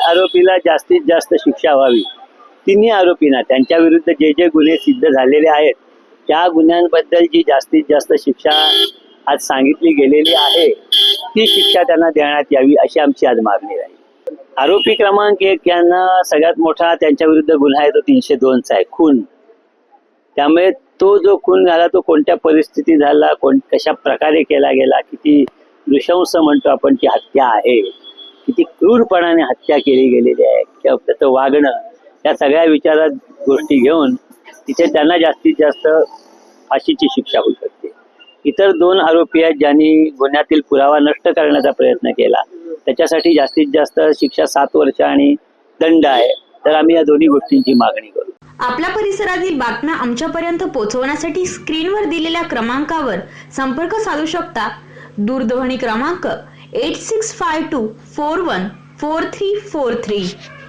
आरोपीला जास्तीत जास्त शिक्षा व्हावी. तिन्ही आरोपींना त्यांच्या विरुद्ध जे जे गुन्हे सिद्ध झालेले आहेत त्या गुन्ह्यांबद्दल जी जास्तीत जास्त शिक्षा आज सांगितली गेलेली आहे ती शिक्षा त्यांना देण्यात यावी अशी आमची आज मागणी आहे. आरोपी क्रमांक एक यांना सगळ्यात मोठा त्यांच्या विरुद्ध गुन्हा आहे तो तीनशे दोनचा आहे खून. त्यामुळे तो जो खून झाला तो कोणत्या परिस्थितीत झाला कोण कशा प्रकारे केला गेला किती नृशंस म्हणतो आपण की हत्या आहे. किती क्रूरपणाने हत्या केली गेलेली आहे किंवा त्याचं वागणं या सगळ्या विचारात गोष्टी घेऊन तिथे त्यांना जास्तीत जास्त फाशीची शिक्षा होऊ शकते. इतर दोन आरोपी आहेत ज्यांनी गुन्ह्यातील पुरावा नष्ट करण्याचा प्रयत्न केला. त्याच्यासाठी जास्तीत जास्त शिक्षा सात वर्ष आणि दंड आहे. तर आम्ही या दोन्ही गोष्टींची मागणी करू. आपल्या परिसरातील बातम्या आमच्यापर्यंत पोहोचवण्यासाठी स्क्रीनवर दिलेल्या क्रमांकावर संपर्क साधू शकता. दूरध्वनी क्रमांक 8652 414343.